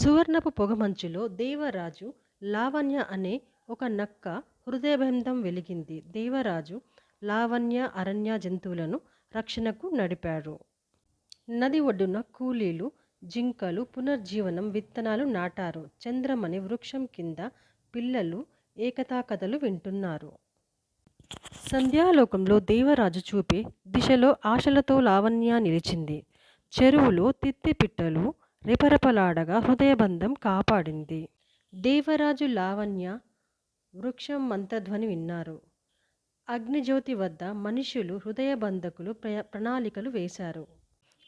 సువర్ణపు పొగమంచులో దేవరాజు లావణ్య అనే ఒక నక్క హృదయబంధం వెలిగింది. దేవరాజు లావణ్య అరణ్య జంతువులను రక్షణకు నడిపాడు. నది ఒడ్డున కూలీలు, జింకలు పునర్జీవనం విత్తనాలు నాటారు. చంద్రమణి వృక్షం కింద పిల్లలు ఏకతా కథలు వింటున్నారు. సంధ్యాలోకంలో దేవరాజు చూపే దిశలో ఆశలతో లావణ్య నిలిచింది. చెరువులో తిత్తిపిట్టలు రెపరెపలాడగా హృదయబంధం కాపాడింది. దేవరాజు, లావణ్య వృక్షం మంత్రధ్వని విన్నారు. అగ్నిజ్యోతి వద్ద మనుషులు హృదయబంధకులు ప్రణాళికలు వేశారు.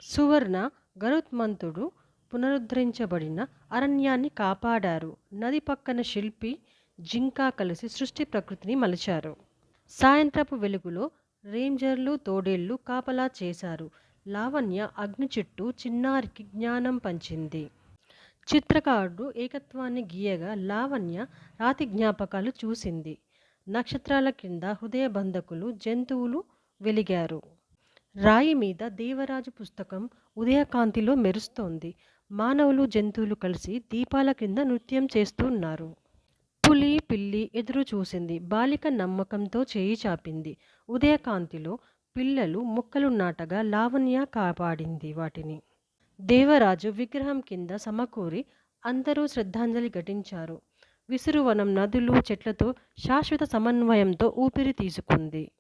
సువర్ణ గరుత్మంతుడు పునరుద్ధరించబడిన అరణ్యాన్ని కాపాడారు. నది పక్కన శిల్పి, జింకా కలిసి సృష్టి ప్రకృతిని మలిచారు. సాయంత్రపు వెలుగులో రేంజర్లు, తోడేళ్ళు కాపలా చేశారు. లావణ్య అగ్ని చుట్టూ చిన్నారికి జ్ఞానం పంచింది. చిత్రకారుడు ఏకత్వాన్ని గీయగా లావణ్య రాతి జ్ఞాపకాలు చూసింది. నక్షత్రాల కింద హృదయ బంధకులు జంతువులు వెలిగారు. రాయి మీద దేవరాజు పుస్తకం ఉదయకాంతిలో మెరుస్తోంది. మానవులు, జంతువులు కలిసి దీపాల క్రింద నృత్యం చేస్తున్నారు. పులి, పిల్లి ఎదురు చూసింది. బాలిక నమ్మకంతో చేయి చాపింది. ఉదయకాంతిలో పిల్లలు మొక్కలు నాటగా లావణ్య కాపాడింది వాటిని. దేవరాజు విగ్రహం కింద సమకూరి అందరూ శ్రద్ధాంజలి ఘటించారు. విసురువనం నదులు, చెట్లతో శాశ్వత సమన్వయంతో ఊపిరి తీసుకుంది.